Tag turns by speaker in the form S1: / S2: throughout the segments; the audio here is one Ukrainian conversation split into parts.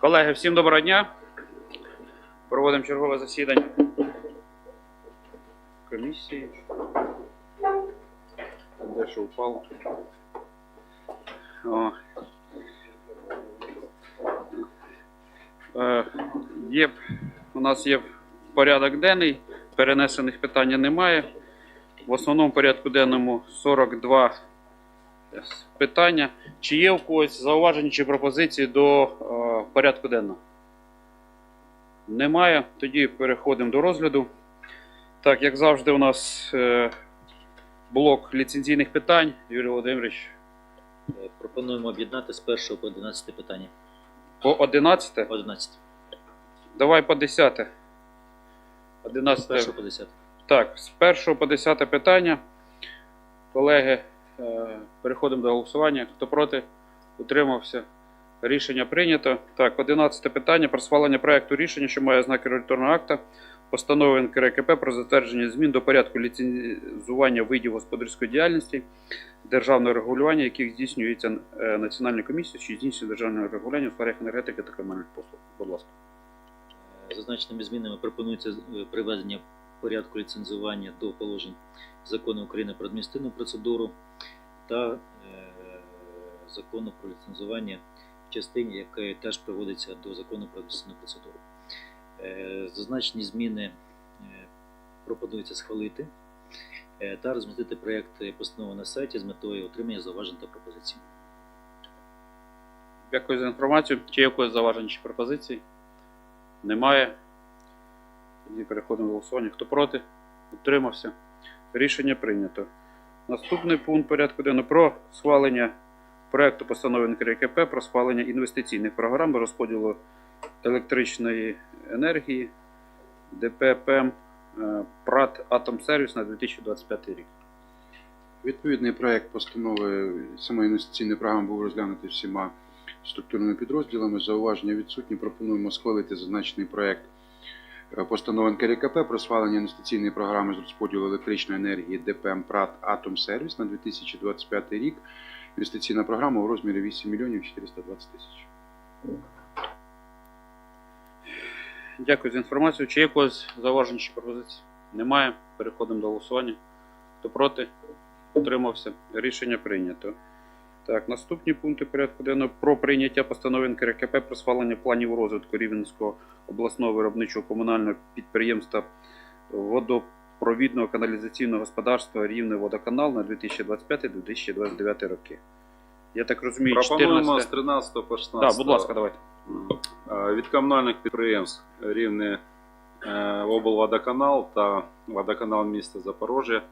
S1: Колеги, всім доброго дня. Проводимо чергове засідання комісії. Де що впало? О. Е, є, у нас є порядок денний, перенесених питань немає. В основному порядку денному 42 питання. Чи є у когось зауваження чи пропозиції до е, порядку денного? Немає. Тоді переходимо до розгляду. Так, як завжди, у нас е, блок ліцензійних питань. Юрій Володимирович,
S2: Е, Пропонуємо об'єднати з 1 по 11 питання.
S1: по 11.
S2: 11.
S1: Давай по 10.
S2: З
S1: 11.
S2: 1 по 10.
S1: Так, з 1 по 10 питання. Колеги, е, переходимо до голосування. Хто проти? Утримався. Рішення прийнято. Так, 11 питання про схвалення проекту рішення, що має знаки регуляторного акта, постанови НКРКП про затвердження змін до порядку ліцензування видів господарської діяльності, державного регулювання, яких здійснюється е, Національною комісією, що здійснює державне регулювання у сферах енергетики та комунальних послуг. Будь ласка.
S2: Е, Зазначеними змінами пропонується е, приведення порядку ліцензування до положень Закону України про адміністративну процедуру та Закону про ліцензування частині, яка теж приводиться до Закону про адміністративну процедуру. Е, Зазначені зміни е, пропонується схвалити е, та розмістити проєкт постанови на сайті з метою отримання зауважень та пропозицій.
S1: Дякую за інформацію. Чи когось зауважень чи пропозицій? Немає. Тоді переходимо до голосування. Хто проти? Утримався. Рішення прийнято. Наступний пункт порядку денного про схвалення проекту постанови НКРКП про схвалення інвестиційних програм розподілу електричної енергії ДППМ е, ПРАТ Атомсервіс на 2025 рік.
S3: Відповідний проект постанови самої інвестиційної програми був розглянутий всіма структурними підрозділами. Зауваження відсутні. Пропонуємо схвалити зазначений проект е, постанови НКРКП про схвалення інвестиційної програми з розподілу електричної енергії ДПМ ПРАТ Атом Сервіс на 2025 рік. Інвестиційна програма у розмірі 8 мільйонів 420 тисяч.
S1: Дякую за інформацію. Чи є когось чи пропозицій? Немає. Переходимо до голосування. Хто проти? Утримався. Рішення прийнято. Так, наступні пункти порядку денного про прийняття постанови НКРКП про схвалення планів розвитку Рівненського обласного виробничого комунального підприємства водопровідного каналізаційного господарства Рівне водоканал на 2025-2029 роки. Я так розумію,
S4: Пропонуємо
S1: 14...
S4: з 13 по 16.
S1: Так, будь ласка, давайте.
S4: Е, Від комунальних підприємств Рівне е, облводоканал та водоканал міста Запорожжя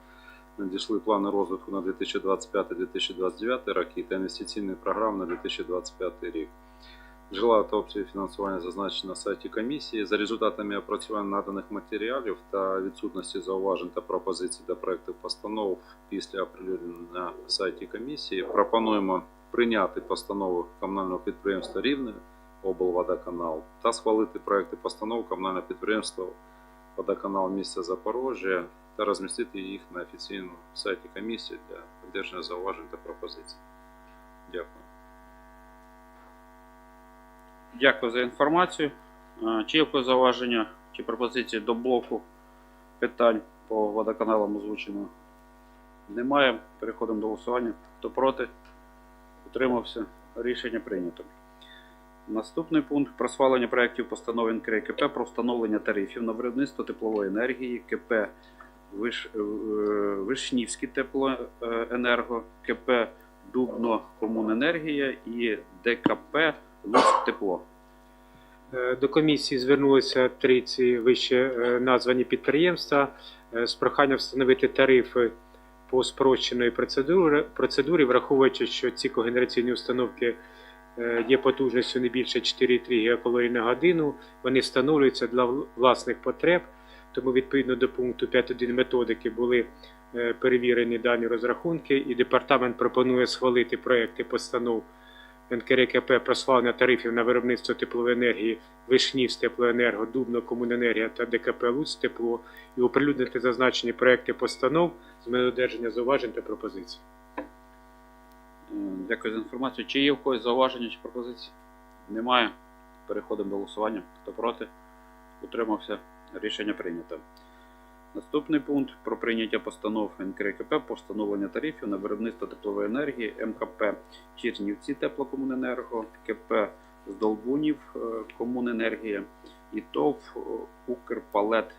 S4: надійшли плани розвитку на 2025-2029 роки та інвестиційні програми на 2025 рік. Джерела та опції фінансування зазначені на сайті комісії. За результатами опрацювання наданих матеріалів та відсутності зауважень та пропозицій до проектів постанов після оприлюднення на сайті комісії пропонуємо прийняти постанову комунального підприємства Рівне облводоканал та схвалити проекти постанов комунального підприємства водоканал міста Запорожжя та розмістити їх на офіційному сайті комісії для одержання зауважень та пропозицій. Дякую.
S1: Дякую за інформацію. Е, Чи є зауваження чи пропозиції до блоку питань по водоканалам озвученого? Немає. Переходимо до голосування. Хто проти? Утримався. Рішення прийнято. Наступний пункт про схвалення проєктів постанови НКРКП про встановлення тарифів на виробництво теплової енергії КП Виш... е, Вишнівський теплоенерго, КП Дубно Комуненергія і ДКП Луцьк Тепло.
S5: Е, До комісії звернулися три ці вище е, названі підприємства е, з проханням встановити тарифи по спрощеної процедури, процедурі, враховуючи, що ці когенераційні установки є потужністю не більше 4,3 гігакалорій на годину. Вони встановлюються для власних потреб, тому відповідно до пункту 5.1 методики були перевірені дані розрахунки, і департамент пропонує схвалити проекти постанов НКРКП про схвалення тарифів на виробництво теплової енергії Вишнів з теплоенерго, Дубно Комуненергія та ДКП Луць Тепло і оприлюднити зазначені проекти постанов з метою одержання зауважень та пропозицій.
S1: Дякую за інформацію. Чи є в когось зауваження чи пропозиції? Немає. Переходимо до голосування. Хто проти? Утримався. Рішення прийнято. Наступний пункт про прийняття постанов НКРКП по встановленню тарифів на виробництво теплової енергії МКП Чернівці Теплокомуненерго, КП Здолбунів е, Комуненергія і ТОВ е, Укрпалет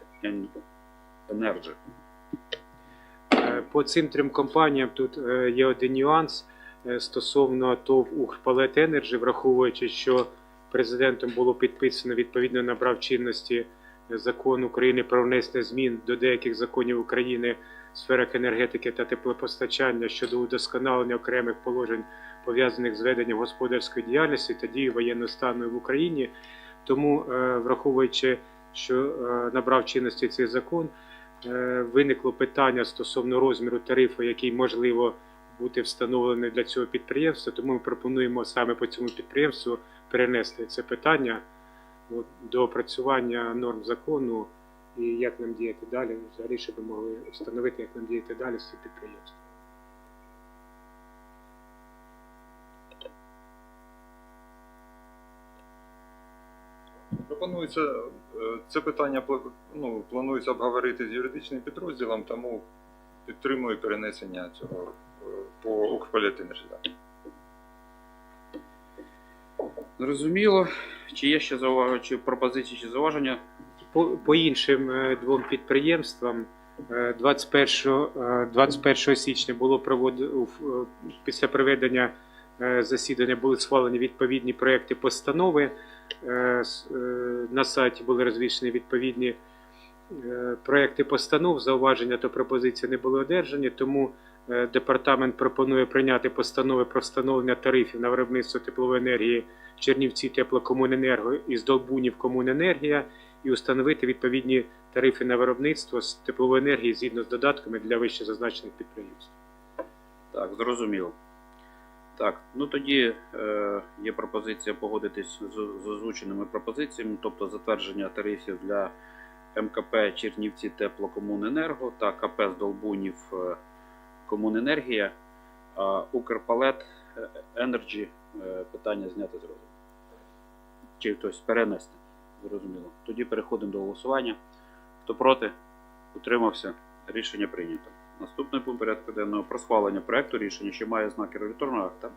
S1: Енерджі.
S5: Е, По цим трьом компаніям тут є один нюанс стосовно ТОВ «Укрпалет Енерджі», враховуючи, що президентом було підписано відповідно набрав чинності закон України про внесення змін до деяких законів України в сферах енергетики та теплопостачання щодо удосконалення окремих положень пов'язаних з веденням господарської діяльності та дією воєнного стану в Україні. Тому, е, враховуючи, що е, набрав чинності цей закон, е, виникло питання стосовно розміру тарифу, який можливо бути встановлений для цього підприємства. Тому ми пропонуємо саме по цьому підприємству перенести це питання до опрацювання норм закону і як нам діяти далі, взагалі, щоб ми могли встановити, як нам діяти далі з цим підприємством.
S6: Пропонується е, це питання ну, планується обговорити з юридичним підрозділом, тому підтримую перенесення цього е, по Укрполітенерджі.
S1: Зрозуміло. Чи є ще зауваження, чи пропозиції, чи зауваження?
S5: По, по іншим е, двом підприємствам е, 21, е, 21 січня було провод... е, після проведення е, засідання були схвалені відповідні проекти постанови. Е, е, На сайті були розвішені відповідні е, проекти постанов. Зауваження та пропозиції не були одержані, тому е, департамент пропонує прийняти постанови про встановлення тарифів на виробництво теплової енергії Чернівці Теплокомуненерго і Здолбунів Комуненергія і установити відповідні тарифи на виробництво з теплової енергії згідно з додатками для вище зазначених підприємств.
S1: Так, зрозуміло. Так, ну тоді е, є пропозиція погодитись з, з озвученими пропозиціями, тобто затвердження тарифів для МКП Чернівці Теплокомуненерго та КП Здолбунів е, Комуненергія, а Укрпалет е, Енерджі е, питання зняти з розгляду. Чи хтось перенести. Зрозуміло. Тоді переходимо до голосування. Хто проти? Утримався. Рішення прийнято. Наступний пункт порядку денного про схвалення проекту рішення, що має знаки регуляторного акта,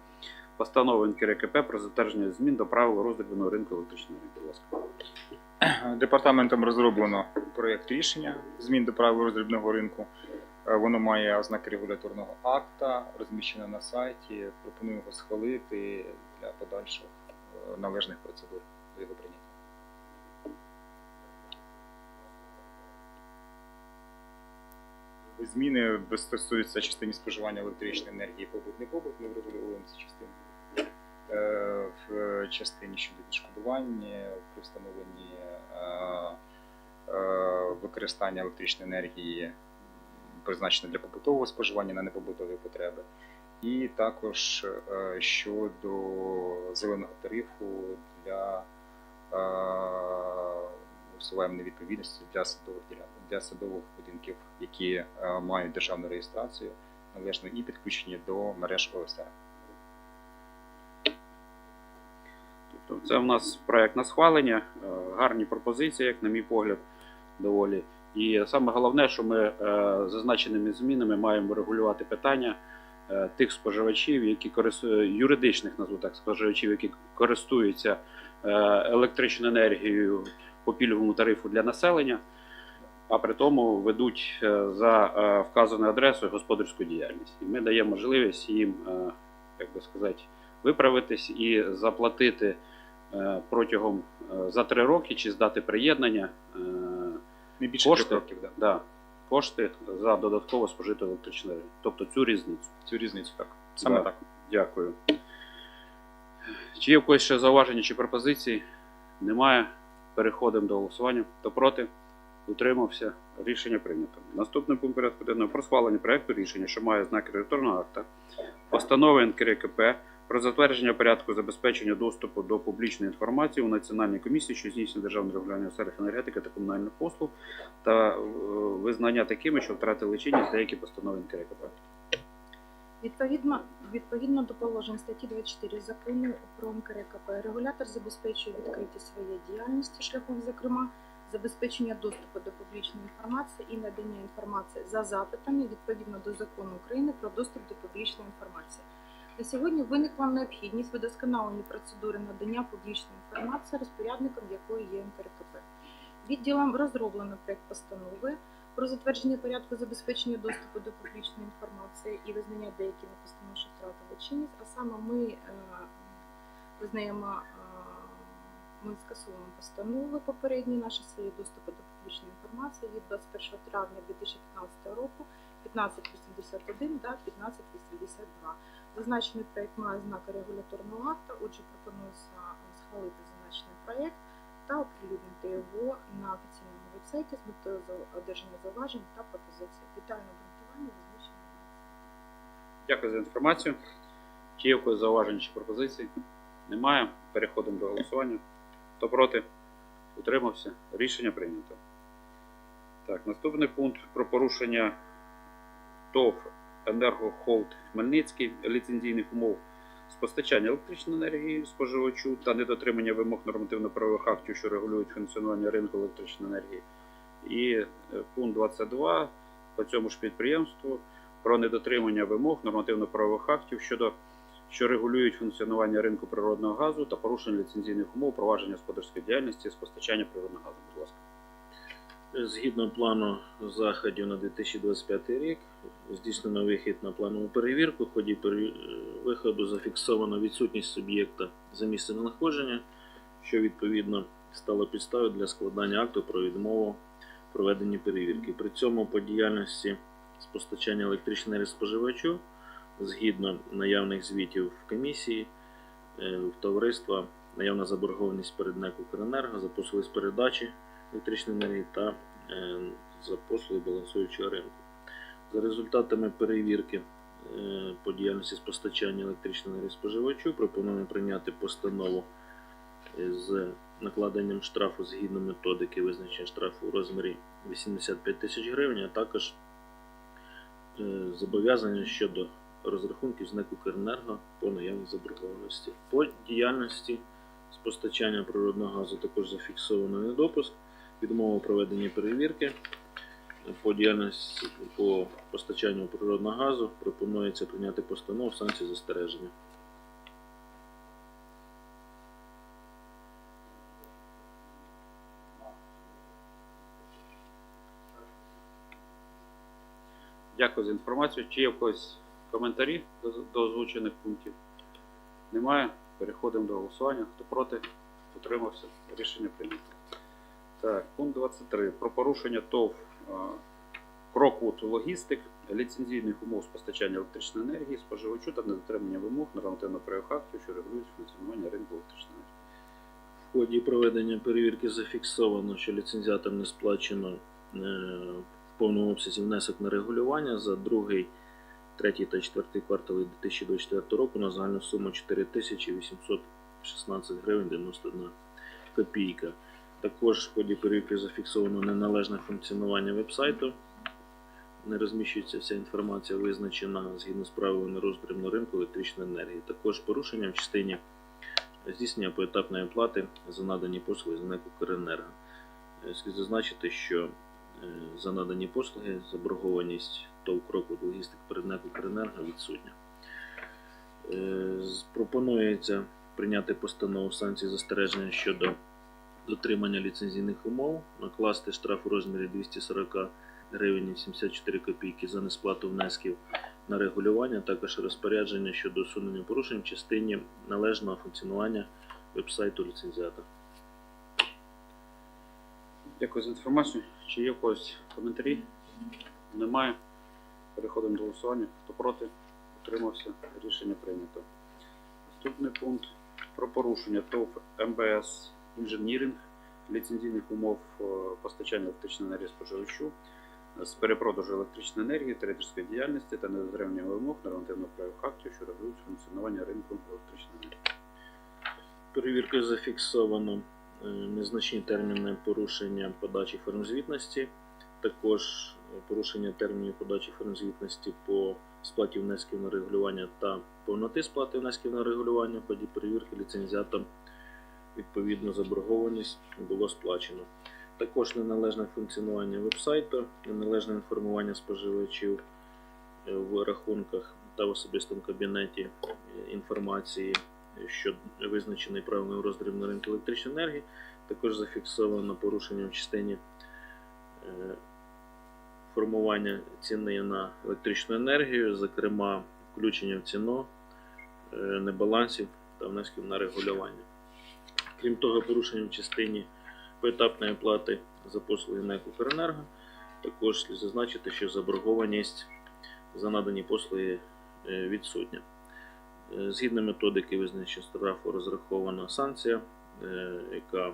S1: постанови НКРКП про затвердження змін до правил роздрібного ринку електричної енергії. Будь ласка.
S7: Департаментом розроблено проєкт рішення змін до правил роздрібного ринку. Е, Воно має ознаки регуляторного акта, розміщено на сайті. Пропоную його схвалити для подальших е, належних процедур до його прийняття. Зміни стосуються частини споживання електричної енергії побут не побут, ми врегулюємо ці частини. Е, В частині щодо відшкодування при встановленні використання електричної енергії м, призначеної для побутового споживання на непобутові потреби. І також е, щодо зеленого тарифу для е, усуваємо невідповідності для садових для садових будинків, які е, мають державну реєстрацію належно і підключені до мереж ОСР.
S1: Тобто це в нас проект на схвалення, гарні пропозиції, як на мій погляд, доволі. І саме головне, що ми е, зазначеними змінами маємо регулювати питання е, тих споживачів, які користуються юридичних назву так споживачів, які користуються е, електричною енергією по пільговому тарифу для населення, а при тому ведуть за вказаною адресою господарську діяльність. І ми даємо можливість їм, як би сказати, виправитись і заплатити протягом за три роки чи здати приєднання
S7: Не більше
S1: Кошти?
S7: трьох років, да.
S1: да, кошти за додатково спожиту електричну енергію. Тобто цю різницю.
S7: Цю різницю так. Саме
S1: Да.
S7: так.
S1: Дякую. Чи є в когось ще зауваження чи пропозиції? Немає. Переходимо до голосування. Хто проти? Утримався. Рішення прийнято. Наступний пункт порядку денного про схвалення проекту рішення, що має знаки регуляторного акта, постанови НКРКП про затвердження порядку забезпечення доступу до публічної інформації у Національній комісії, що здійснює державне регулювання у сферах енергетики та комунальних послуг, та е, визнання такими, що втратили чинність деякі постанови НКРКП.
S8: Відповідно, відповідно до положень статті 24 закону про НКРКП, регулятор забезпечує відкритість своєї діяльності шляхом, зокрема, забезпечення доступу до публічної інформації і надання інформації за запитами відповідно до закону України про доступ до публічної інформації. На сьогодні виникла необхідність видосконалення процедури надання публічної інформації, розпорядником якої є НКРКП. Відділом розроблено проект постанови про затвердження порядку забезпечення доступу до публічної інформації і визнання деякими постанов, що втратили чинність. А саме ми е, визнаємо, е, ми скасовуємо постанови попередні наші свої доступи до публічної інформації від 21 травня 2015 року 1581 та 1582. Зазначений проект має знаки регуляторного акта, отже, пропонується е, схвалити зазначений проект та оприлюднити його на офіційному вебсайті з метою одержання зауважень та пропозицій. Детальне обґрунтування на.
S1: Дякую за інформацію. Чи є в когось зауважень чи пропозицій? Немає. Переходимо до голосування. Хто проти? Утримався. Рішення прийнято. Так, наступний пункт про порушення ТОВ «Енергохолд Хмельницький ліцензійних умов з постачання електричної енергії споживачу та недотримання вимог нормативно-правових актів, що регулюють функціонування ринку електричної енергії. І е, пункт 22 по цьому ж підприємству про недотримання вимог нормативно-правових актів щодо що регулюють функціонування ринку природного газу та порушення ліцензійних умов провадження господарської діяльності з постачання природного газу. Будь ласка.
S9: Згідно плану заходів на 2025 рік, здійснено вихід на планову перевірку. В ході пере- виходу зафіксовано відсутність суб'єкта за місцем знаходження, що відповідно стало підставою для складання акту про відмову в проведенні перевірки. При цьому по діяльності з постачання електричної енергії споживачу, згідно наявних звітів в комісії, е, в товариства наявна заборгованість перед НЕК «Укренерго» за послуги з передачі електричної енергії та е, за послуги балансуючого ринку. За результатами перевірки е, по діяльності з постачання електричної енергії споживачу пропонуємо прийняти постанову е, з накладенням штрафу згідно методики визначення штрафу у розмірі 85 тисяч гривень, а також зобов'язання щодо розрахунків з НЕК по наявній заборгованості. По діяльності з постачання природного газу також зафіксовано недопуск, відмова у проведенні перевірки. По діяльності по постачанню природного газу пропонується прийняти постанову санкції застереження.
S1: Дякую за інформацію. Чи є в когось коментарі до озвучених пунктів? Немає. Переходимо до голосування. Хто проти? Утримався. Рішення прийнято. Так, пункт 23. Про порушення ТОВ а, Кроквуд Логістик ліцензійних умов з постачання електричної енергії споживачу та недотримання вимог нормативно-правових актів, що регулюють функціонування ринку електричної енергії.
S9: В ході проведення перевірки зафіксовано, що ліцензіатам не сплачено е, в повному обсязі внесок на регулювання за другий, третій та четвертий квартали 2024 року на загальну суму 4816 гривень 91 копійка. Також в ході перевірки зафіксовано неналежне функціонування вебсайту. Не розміщується вся інформація, визначена згідно з правилами роздрібного ринку електричної енергії. Також порушення в частині здійснення поетапної оплати за надані послуги з НЕК «Укренерго». Е, Слід зазначити, що е, за надані послуги заборгованість ТОВ кроку логістик перед НЕК «Укренерго» відсутня. Е, Пропонується прийняти постанову санкцій застереження щодо дотримання ліцензійних умов, накласти штраф у розмірі 240 гривень 74 копійки за несплату внесків на регулювання, також розпорядження щодо усунення порушень в частині належного функціонування вебсайту ліцензіата.
S1: Дякую за інформацію. Чи є в когось коментарі? Немає. Переходимо до голосування. Хто проти? Утримався. Рішення прийнято. Наступний пункт про порушення ТОВ МБС інженіринг ліцензійних умов е, постачання електричної енергії споживачу з перепродажу електричної енергії, трейдерської діяльності та недотримання вимог нормативно-правових актів, що регулюють функціонування ринку електричної енергії.
S9: Перевіркою зафіксовано е, незначні терміни порушення подачі формзвітності, також е, порушення термінів подачі формзвітності по сплаті внесків на регулювання та повноти сплати внесків на регулювання в ході перевірки ліцензіатам відповідно заборгованість було сплачено. Також неналежне функціонування вебсайту, неналежне інформування споживачів е, в рахунках та в особистому кабінеті е, інформації, що визначений правилом роздріб на ринку електричної енергії. Також зафіксовано порушення в частині е, формування ціни на електричну енергію, зокрема включення в ціну е, небалансів та внесків на регулювання. Крім того, порушення в частині поетапної плати за послуги НЕК «Укренерго». Також слід зазначити, що заборгованість за надані послуги е, відсутня. Е, Згідно методики визначення штрафу розрахована санкція, е, яка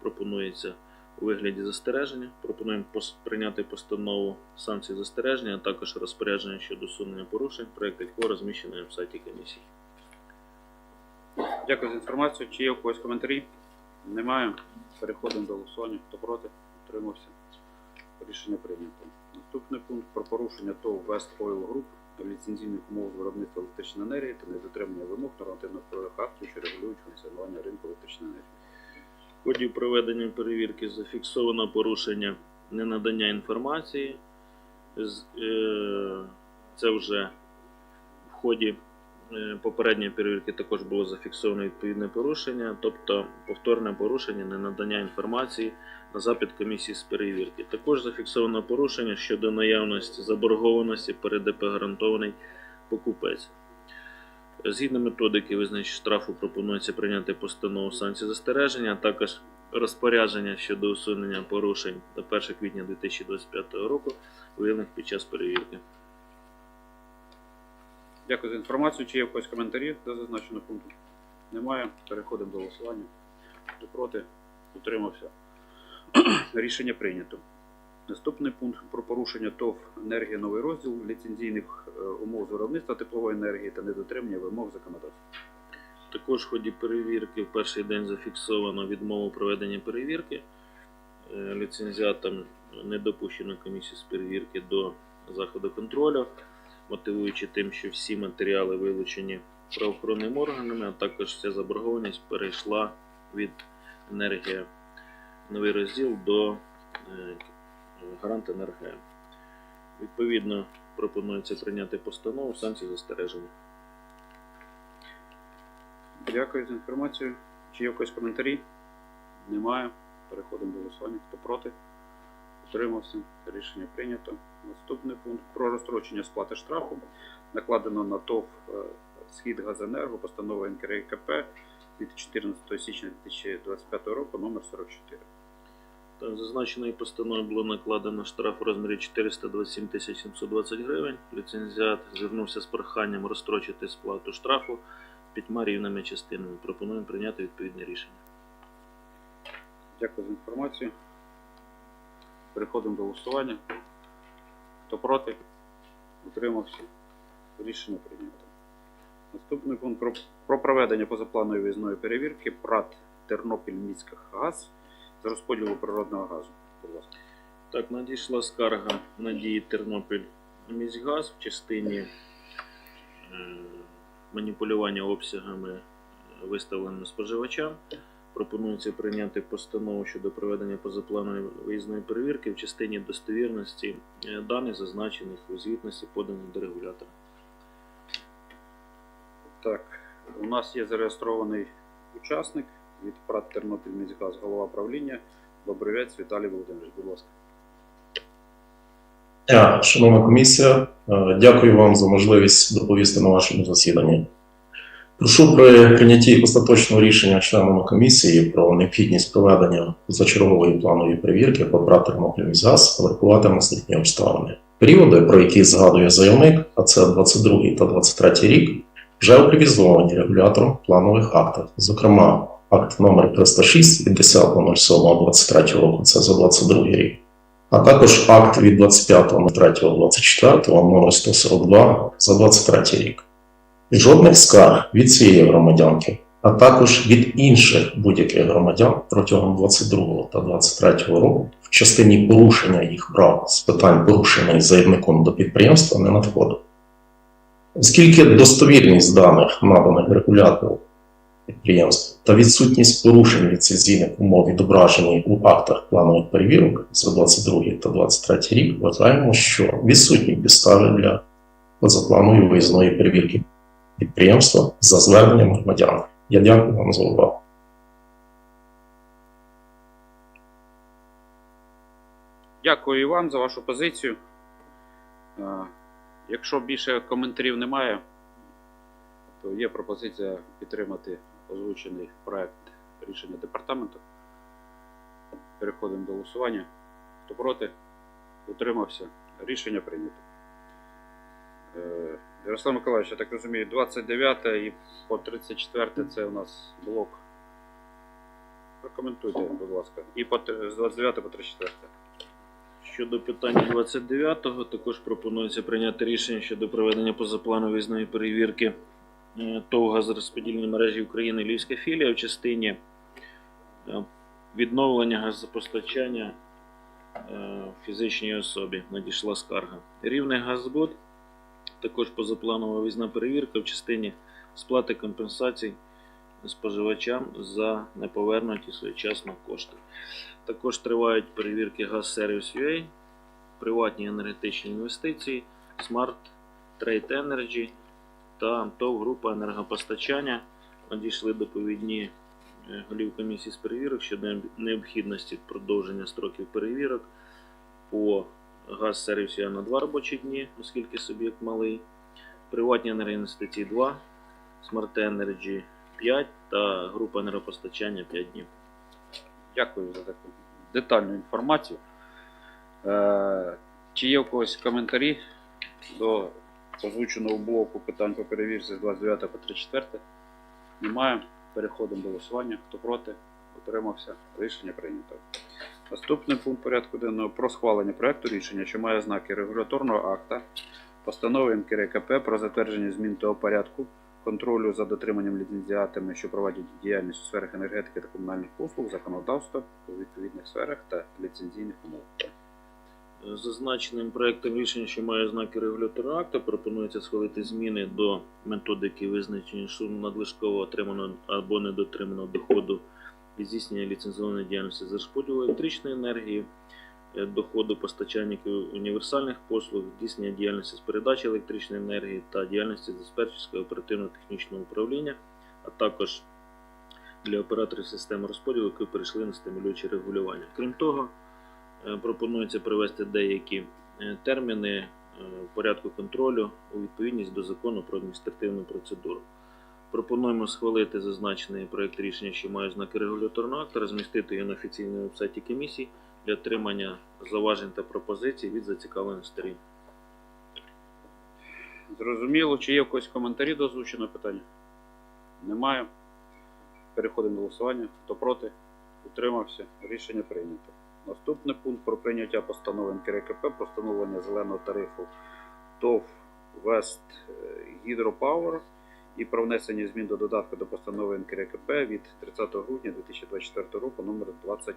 S9: пропонується у вигляді застереження. Пропонуємо прийняти постанову санкцій застереження, а також розпорядження щодо усунення порушень, проєкт якого розміщений на сайті комісії.
S1: Дякую за інформацію. Чи є у когось коментарі? Немає. Переходимо до голосування. Хто проти? Утримався. Рішення прийнято. Наступний пункт про порушення ТОВ West Oil Group ліцензійних умов виробництва електричної енергії та недотримання вимог нормативних правових актів, що регулюють функціонування ринку електричної енергії.
S9: В ході проведення перевірки зафіксовано порушення ненадання інформації. Е, Це вже в ході попередньої перевірки також було зафіксовано відповідне порушення, тобто повторне порушення ненадання інформації на запит комісії з перевірки. Також зафіксовано порушення щодо наявності заборгованості перед ДП гарантований покупець. Згідно методики визначення штрафу пропонується прийняти постанову санкцій застереження, а також розпорядження щодо усунення порушень до 1 квітня 2025 року, виявлених під час перевірки.
S1: Дякую за інформацію. Чи є у когось коментарі до зазначеного пункту? Немає. Переходимо до голосування. Хто проти? Утримався. Рішення прийнято. Наступний пункт про порушення ТОВ енергія новий розділ ліцензійних е, умов виробництва теплової енергії та недотримання вимог законодавства.
S9: Також в ході перевірки в перший день зафіксовано відмову проведення перевірки. Е, Ліцензіатам не допущено комісію з перевірки до заходу контролю, мотивуючи тим, що всі матеріали вилучені правоохоронними органами, а також вся заборгованість перейшла від енергія новий розділ до е, гарант енергія. Відповідно, пропонується прийняти постанову санкцій застереження.
S1: Дякую за інформацію. Чи є у коментарі? Немає. Переходимо до голосування. Хто проти? Утримався. Рішення прийнято. Наступний пункт про розстрочення сплати штрафу. Накладено на ТОВ е, Схід Газенерго постанова НКРКП від 14 січня 2025 року номер 44.
S9: Так, зазначеною постановою було накладено штраф у розмірі 427 720 гривень. Ліцензіат звернувся з проханням розстрочити сплату штрафу п'ятьма рівними частинами. Пропонуємо прийняти відповідне рішення.
S1: Дякую за інформацію. Переходимо до голосування. Хто проти? Утримався. Рішення прийнято. Наступний пункт про, про проведення позапланової виїзної перевірки ПРАТ Тернопіль Міськгаз з розподілу природного газу.
S9: Так, надійшла скарга надії Тернопіль міськгаз в частині е, маніпулювання обсягами виставленими споживачам. Пропонується прийняти постанову щодо проведення позапланової виїзної перевірки в частині достовірності е, даних, зазначених у звітності, поданих до регулятора.
S1: Так, у нас є зареєстрований учасник від ПРАТ Тернопіль Міськгаз, голова правління. Бобровець Віталій Володимирович, будь ласка.
S10: Шановна комісія, е, дякую вам за можливість доповісти на вашому засіданні. Прошу при прийнятті остаточного рішення членами комісії про необхідність проведення зачергової планової перевірки по ПРА «Тернопільміськгаз» врахувати наступні обставини. Періоди, про які згадує заявник, а це 22 та 23 рік, вже опривізовані регулятором планових актах. Зокрема, акт номер 306 від 10.07.23 року, це за 22 рік а також акт від 25.03.24 номер 142 за 23 рік. Жодних скарг від цієї громадянки, а також від інших будь-яких громадян протягом 22 та 23 року в частині порушення їх прав з питань порушених заявником до підприємства не надходив. Оскільки достовірність даних, наданих регулятору підприємства та відсутність порушень ліцензійних умов відображені у актах планових перевірок за 22 та 23 рік, вважаємо, що відсутні підстави для позапланової виїзної перевірки підприємства за зверненням громадян. Я дякую вам за увагу.
S1: Дякую і вам за вашу позицію. Якщо більше коментарів немає, то є пропозиція підтримати озвучений проект рішення департаменту. Переходимо до голосування. Хто проти? Утримався. Рішення прийнято. Е, Ярослав Миколаївич, я так розумію, 29 і по 34 це у нас блок. Прокоментуйте, будь ласка. І по, з 29 по 34.
S9: Щодо питання 29-го, також пропонується прийняти рішення щодо проведення позапланової виїзної перевірки е, ТОВ газорозподільної мережі України Львівська філія в частині е, відновлення газопостачання фізичній особі. Надійшла скарга. Рівний газбуд, також позапланова виїзна перевірка в частині сплати компенсацій споживачам за неповернуті своєчасно кошти. Також тривають перевірки Газсервіс UA, приватні енергетичні інвестиції, Smart Trade Energy та ТОВ група енергопостачання. Надійшли доповідні е, голів комісії з перевірок щодо необхідності продовження строків перевірок по Газсервісу UA на 2 робочі дні, оскільки суб'єкт малий, приватні енергоінвестиції 2, Smart Energy 5 та група енергопостачання 5 днів.
S1: Дякую за таку детальну інформацію. Е, Чи є у когось коментарі до озвученого блоку питань по перевірці з 29 по 34? Немає. Переходимо до голосування. Хто проти? Утримався. Рішення прийнято. Наступний пункт порядку денного про схвалення проекту рішення, що має знаки регуляторного акта, постанови НКРКП про затвердження змін до порядку контролю за дотриманням ліцензіатами, що проводять діяльність у сферах енергетики та комунальних послуг, законодавства у відповідних сферах та ліцензійних умов.
S9: Зазначеним проектом рішення, що має знаки регуляторного акту, пропонується схвалити зміни до методики визначення суми надлишково отриманого або недотриманого доходу від здійснення ліцензованої діяльності з розподілу електричної енергії, е, доходу постачальників універсальних послуг, здійснення діяльності з передачі електричної енергії та діяльності диспетчерського оперативно-технічного управління, а також для операторів системи розподілу, які перейшли на стимулююче регулювання. Крім того, Е, Пропонується привести деякі е, терміни порядку контролю у відповідність до закону про адміністративну процедуру. Пропонуємо схвалити зазначений проект рішення, що має знаки регуляторного акту, розмістити його на офіційному вебсайті комісії для отримання зауважень та пропозицій від зацікавлених сторін.
S1: Зрозуміло, чи є у когось коментарі до озвученого питання? Немає. Переходимо до голосування. Хто проти? Утримався. Рішення прийнято. Наступний пункт про прийняття постанови НКРКП про встановлення зеленого тарифу ТОВ Вест Гідропауер і про внесення змін до додатку до постанови НКРКП від 30 грудня 2024 року номер 20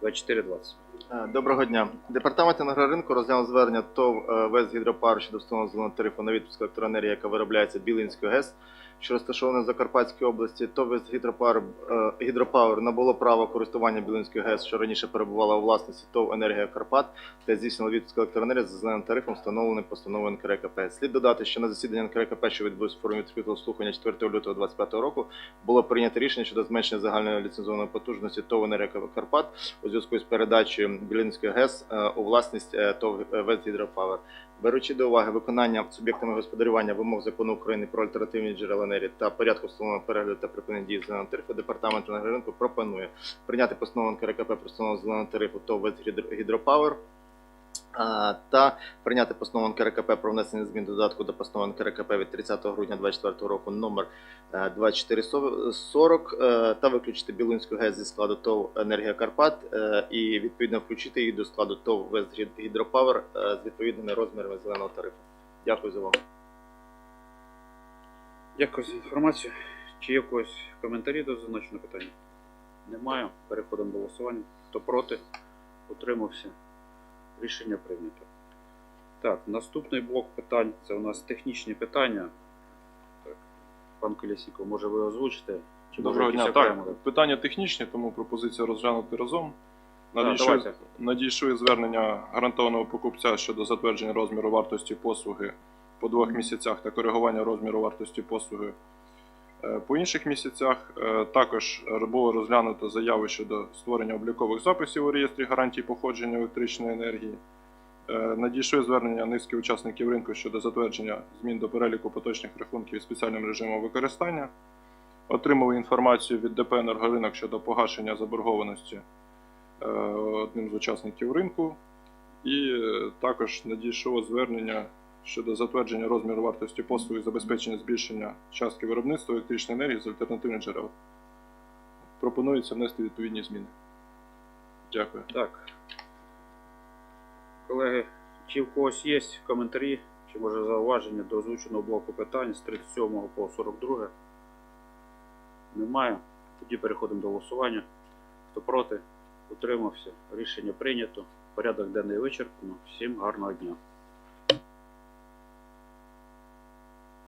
S1: 2420.
S11: Е, Доброго дня. Департамент енергоринку розглянув звернення ТОВ е, «Вес Гідропар» щодо встановлення зеленого тарифу на відпуск електроенергії, яка виробляється Білинською ГЕС, що розташована в Закарпатській області. ТОВ «Вес Гідропар» е, Гідропауер набуло право користування Білинською ГЕС, що раніше перебувала у власності ТОВ «Енергія Карпат» та здійснила відпуск електроенергії за зеленим тарифом, встановленим постановою НКРКП. Слід додати, що на засіданні НКРКП, що відбулось в формі відкритого слухання 4 лютого 2025 року, було прийнято рішення щодо зменшення загальної ліцензованої потужності ТОВ «Енергія Карпат» у зв'язку з передачею Білинської ГЕС е, у власність е, ТОВ «Вестгідропавер». Беручи до уваги виконання суб'єктами господарювання вимог закону України про альтернативні джерела енергії та порядку встановленого перегляду та припинення дії зеленого тарифу, департамент енергоринку пропонує прийняти постанову НКРКП про встановлення зеленого тарифу ТОВ «Вестгідропавер» та прийняти постанову НКРКП про внесення змін до додатку до постанови НКРКП від 30 грудня 2024 року номер е, 2440 е, та виключити Білинську ГЕС зі складу ТОВ «Енергія Карпат» е, і відповідно включити її до складу ТОВ «Вестгідропавер» е, з відповідними розмірами зеленого тарифу. Дякую за увагу.
S1: Дякую за інформацію. Чи є когось коментарі до зазначеного питання? Немає. Переходимо до голосування. Хто проти? Утримався. Рішення прийнято. Так, наступний блок питань це у нас технічні питання. Так, пан Колєсіков, може ви озвучите? Чи може
S12: Доброго
S1: якісь
S12: дня.
S1: окремо?
S12: Питання технічні, тому пропозиція розглянути разом.
S1: Так,
S12: Надійшли,
S1: давайте.
S12: надійшли звернення гарантованого покупця щодо затвердження розміру вартості послуги по двох місяцях та коригування розміру вартості послуги по інших місяцях. Е, Також було розглянуто заяви щодо створення облікових записів у реєстрі гарантій походження електричної енергії. Е, Надійшли звернення низки учасників ринку щодо затвердження змін до переліку поточних рахунків спеціальним режимом використання. Отримали інформацію від ДП «Енергоринок» щодо погашення заборгованості е, одним з учасників ринку. І е, також надійшло звернення щодо затвердження розміру вартості послуги і забезпечення збільшення частки виробництва електричної енергії з альтернативних джерел. Пропонується внести відповідні зміни. Дякую.
S1: Так. Колеги, чи в когось є коментарі, чи може зауваження до озвученого блоку питань з 37 по 42? Немає. Тоді переходимо до голосування. Хто проти, утримався. Рішення прийнято. Порядок денний вичерпано. Всім гарного дня.